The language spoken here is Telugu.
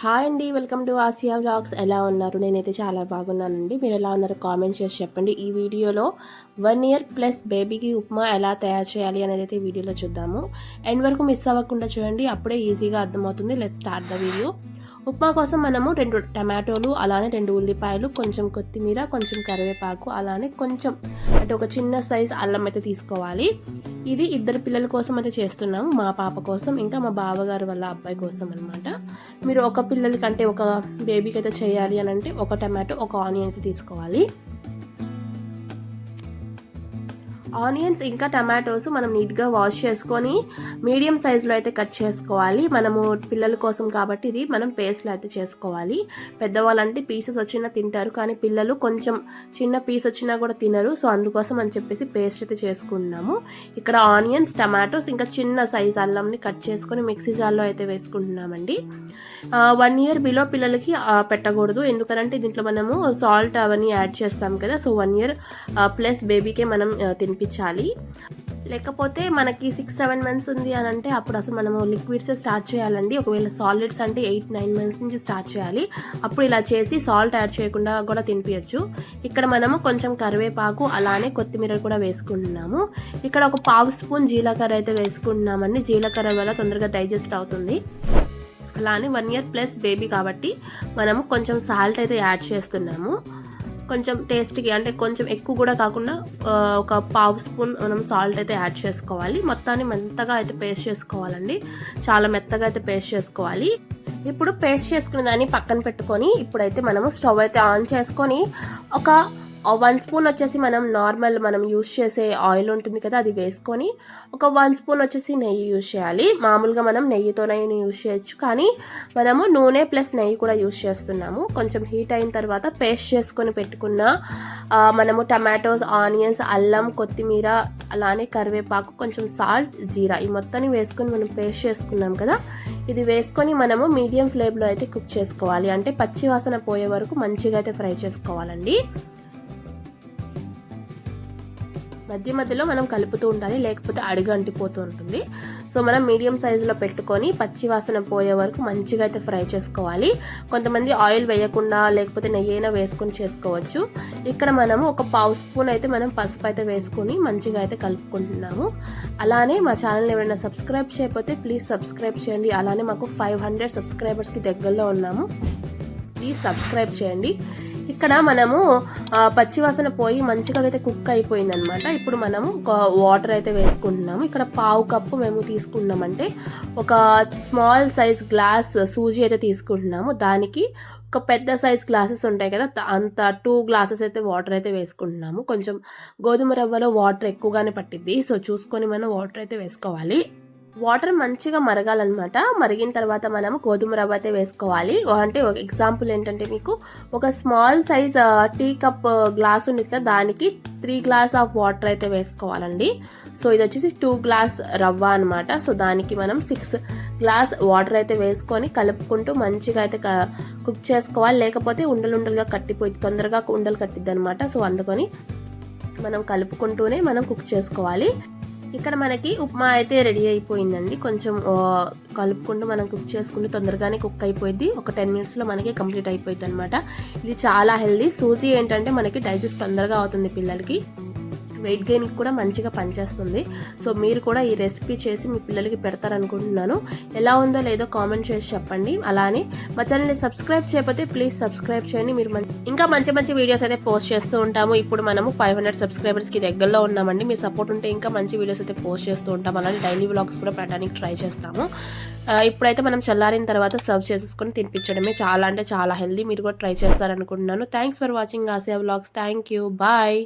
హాయ్ అండి వెల్కమ్ టు ఆసియా వ్లాగ్స్. ఎలా ఉన్నారు? నేనైతే చాలా బాగున్నానండి. మీరు ఎలా ఉన్నారు? కామెంట్ చేసి చెప్పండి. ఈ వీడియోలో వన్ ఇయర్ ప్లస్ బేబీకి ఉప్మా ఎలా తయారు చేయాలి అనేది అయితే వీడియోలో చూద్దాము. ఎండ్ వరకు మిస్ అవ్వకుండా చూడండి. అప్పుడే ఈజీగా అర్థమవుతుంది. Let start the video upma కోసం మనము రెండు టమాటోలు అలానే రెండు ఉల్లిపాయలు కొంచెం కొత్తిమీర కొంచెం కరివేపాకు అలానే కొంచెం అంటే ఒక చిన్న సైజ్ అల్లం అయితే తీసుకోవాలి. ఇది ఇద్దరు పిల్లల కోసం అయితే చేస్తున్నాము. మా పాప కోసం ఇంకా మా బావగారు వాళ్ళ అబ్బాయి కోసం అనమాట మీరు ఒక పిల్లలకంటే ఒక బేబీకి అయితే చేయాలి అని అంటే ఒక టమాటో ఒక ఆనియన్ అయితే తీసుకోవాలి. ఆనియన్స్ ఇంకా టమాటోస్ మనం నీట్గా వాష్ చేసుకొని మీడియం సైజులో అయితే కట్ చేసుకోవాలి. మనము పిల్లల కోసం కాబట్టి ఇది మనం పేస్ట్లో అయితే చేసుకోవాలి. పెద్దవాళ్ళంటే పీసెస్ వచ్చినా తింటారు కానీ పిల్లలు కొంచెం చిన్న పీస్ వచ్చినా కూడా తినరు. సో అందుకోసం అని చెప్పేసి పేస్ట్ అయితే చేసుకుంటున్నాము ఇక్కడ ఆనియన్స్ టమాటోస్ ఇంకా చిన్న సైజ్ అల్లంని కట్ చేసుకొని మిక్సీ జార్లో అయితే వేసుకుంటున్నామండి. వన్ ఇయర్ బిలో పిల్లలకి పెట్టకూడదు. ఎందుకంటే దీంట్లో మనము సాల్ట్ అవన్నీ యాడ్ చేస్తాం కదా. సో వన్ ఇయర్ ప్లస్ బేబీకే మనం తినిపి పంపించాలి లేకపోతే మనకి సిక్స్ సెవెన్ మంత్స్ ఉంది అని అంటే అప్పుడు అసలు మనము లిక్విడ్సే స్టార్ట్ చేయాలండి. ఒకవేళ సాలిడ్స్ అంటే ఎయిట్ నైన్ మంత్స్ నుంచి స్టార్ట్ చేయాలి. అప్పుడు ఇలా చేసి సాల్ట్ యాడ్ చేయకుండా కూడా తినిపించచ్చు ఇక్కడ మనము కొంచెం కరివేపాకు అలానే కొత్తిమీర కూడా వేసుకుంటున్నాము. ఇక్కడ ఒక పావు స్పూన్ జీలకర్ర అయితే వేసుకుంటున్నామండి. జీలకర్ర వల్ల తొందరగా డైజెస్ట్ అవుతుంది. అలానే వన్ ఇయర్ ప్లస్ బేబీ కాబట్టి మనము కొంచెం సాల్ట్ అయితే యాడ్ చేస్తున్నాము. కొంచెం టేస్ట్కి అంటే కొంచెం ఎక్కువ కూడా కాకుండా ఒక పావు స్పూన్ మనం సాల్ట్ అయితే యాడ్ చేసుకోవాలి. మొత్తాన్ని మెత్తగా అయితే పేస్ట్ చేసుకోవాలండి. చాలా మెత్తగా అయితే పేస్ట్ చేసుకోవాలి. ఇప్పుడు పేస్ట్ చేసుకున్న దాన్ని పక్కన పెట్టుకొని ఇప్పుడైతే మనము స్టవ్ అయితే ఆన్ చేసుకొని ఒక వన్ స్పూన్ వచ్చేసి మనం నార్మల్ మనం యూస్ చేసే ఆయిల్ ఉంటుంది కదా అది వేసుకొని ఒక వన్ స్పూన్ వచ్చేసి నెయ్యి యూస్ చేయాలి. మామూలుగా మనం నెయ్యితో నెయ్యిని యూస్ చేయొచ్చు కానీ మనము నూనె ప్లస్ నెయ్యి కూడా యూస్ చేస్తున్నాము. కొంచెం హీట్ అయిన తర్వాత పేస్ట్ చేసుకొని పెట్టుకున్న మనము టమాటోస్ ఆనియన్స్ అల్లం కొత్తిమీర అలానే కరివేపాకు కొంచెం సాల్ట్ జీరా ఈ మొత్తాన్ని వేసుకొని మనం పేస్ట్ చేసుకున్నాం కదా ఇది వేసుకొని మనము మీడియం ఫ్లేమ్లో అయితే కుక్ చేసుకోవాలి. అంటే పచ్చి వాసన పోయే వరకు మంచిగా అయితే ఫ్రై చేసుకోవాలండి. మధ్య మధ్యలో మనం కలుపుతూ ఉండాలి లేకపోతే అడుగు అంటిపోతూ ఉంటుంది. సో మనం మీడియం సైజులో పెట్టుకొని పచ్చి వాసన పోయే వరకు మంచిగా అయితే ఫ్రై చేసుకోవాలి. కొంతమంది ఆయిల్ వేయకుండా లేకపోతే నెయ్యి అయినా వేసుకొని చేసుకోవచ్చు. ఇక్కడ మనము ఒక పావు స్పూన్ అయితే మనం పసుపు అయితే వేసుకొని మంచిగా అయితే కలుపుకుంటున్నాము. అలానే మా ఛానల్ ఎవరైనా సబ్స్క్రైబ్ చేయకపోతే ప్లీజ్ సబ్స్క్రైబ్ చేయండి. అలానే మాకు ఫైవ్ హండ్రెడ్ సబ్స్క్రైబర్స్కి దగ్గరలో ఉన్నాము. ప్లీజ్ సబ్స్క్రైబ్ చేయండి. ఇక్కడ మనము పచ్చివాసన పోయి మంచిగా అయితే కుక్ అయిపోయింది అనమాట ఇప్పుడు మనము ఒక వాటర్ అయితే వేసుకుంటున్నాము. ఇక్కడ పావు కప్పు మేము తీసుకున్నామంటే ఒక స్మాల్ సైజ్ గ్లాస్ సూజీ అయితే తీసుకుంటున్నాము. దానికి ఒక పెద్ద సైజ్ గ్లాసెస్ ఉంటాయి కదా అంత టూ గ్లాసెస్ అయితే వాటర్ అయితే వేసుకుంటున్నాము. కొంచెం గోధుమ రవ్వలో వాటర్ ఎక్కువగానే పట్టిద్ది. సో చూసుకొని మనం వాటర్ అయితే వేసుకోవాలి. వాటర్ మంచిగా మరగాలన్నమాట. మరిగిన తర్వాత మనము గోధుమ రవ్వ అయితే వేసుకోవాలి. అంటే ఒక ఎగ్జాంపుల్ ఏంటంటే మీకు ఒక small size tea cup glass ఉంది కదా దానికి త్రీ గ్లాస్ ఆఫ్ వాటర్ అయితే వేసుకోవాలండి. సో ఇది వచ్చేసి టూ గ్లాస్ రవ్వ అనమాట సో దానికి మనం సిక్స్ గ్లాస్ వాటర్ అయితే వేసుకొని కలుపుకుంటూ మంచిగా అయితే కుక్ చేసుకోవాలి. లేకపోతే ఉండలు ఉండలుగా కట్టిపోయి తొందరగా ఉండలు కట్టిద్ది అనమాట సో అందుకని మనం కలుపుకుంటూనే మనం కుక్ చేసుకోవాలి. ఇక్కడ మనకి ఉప్మా అయితే రెడీ అయిపోయిందండి. కొంచెం కలుపుకుంటూ మనం కుక్ చేసుకుంటూ తొందరగానే కుక్ అయిపోయింది ఒక టెన్ మినిట్స్లో మనకి కంప్లీట్ అయిపోయింది అనమాట ఇది చాలా హెల్దీ. సూజీ ఏంటంటే మనకి డైజెస్ట్ తొందరగా అవుతుంది పిల్లలకి. వెయిట్ గెయిన్కి కూడా మంచిగా పనిచేస్తుంది. సో మీరు కూడా ఈ రెసిపీ చేసి మీ పిల్లలకి పెడతారనుకుంటున్నాను. ఎలా ఉందో లేదో కామెంట్ చేసి చెప్పండి. అలానే మా ఛానల్ని సబ్స్క్రైబ్ చేయకపోతే ప్లీజ్ సబ్స్క్రైబ్ చేయండి. మీరు ఇంకా మంచి మంచి వీడియోస్ అయితే పోస్ట్ చేస్తూ ఉంటాము. ఇప్పుడు మనము ఫైవ్ హండ్రెడ్ సబ్స్క్రైబర్స్కి దగ్గరలో ఉన్నామండి. మీ సపోర్ట్ ఉంటే ఇంకా మంచి వీడియోస్ అయితే పోస్ట్ చేస్తూ ఉంటాం అలానే డైలీ వ్లాగ్స్ కూడా పెట్టడానికి ట్రై చేస్తాము. ఇప్పుడైతే మనం చల్లారిన తర్వాత సర్వ్ చేసేసుకొని తినిపించడమే చాలా అంటే చాలా హెల్దీ మీరు కూడా try చేస్తారనుకుంటున్నాను. Thanks for watching Asia vlogs thank you bye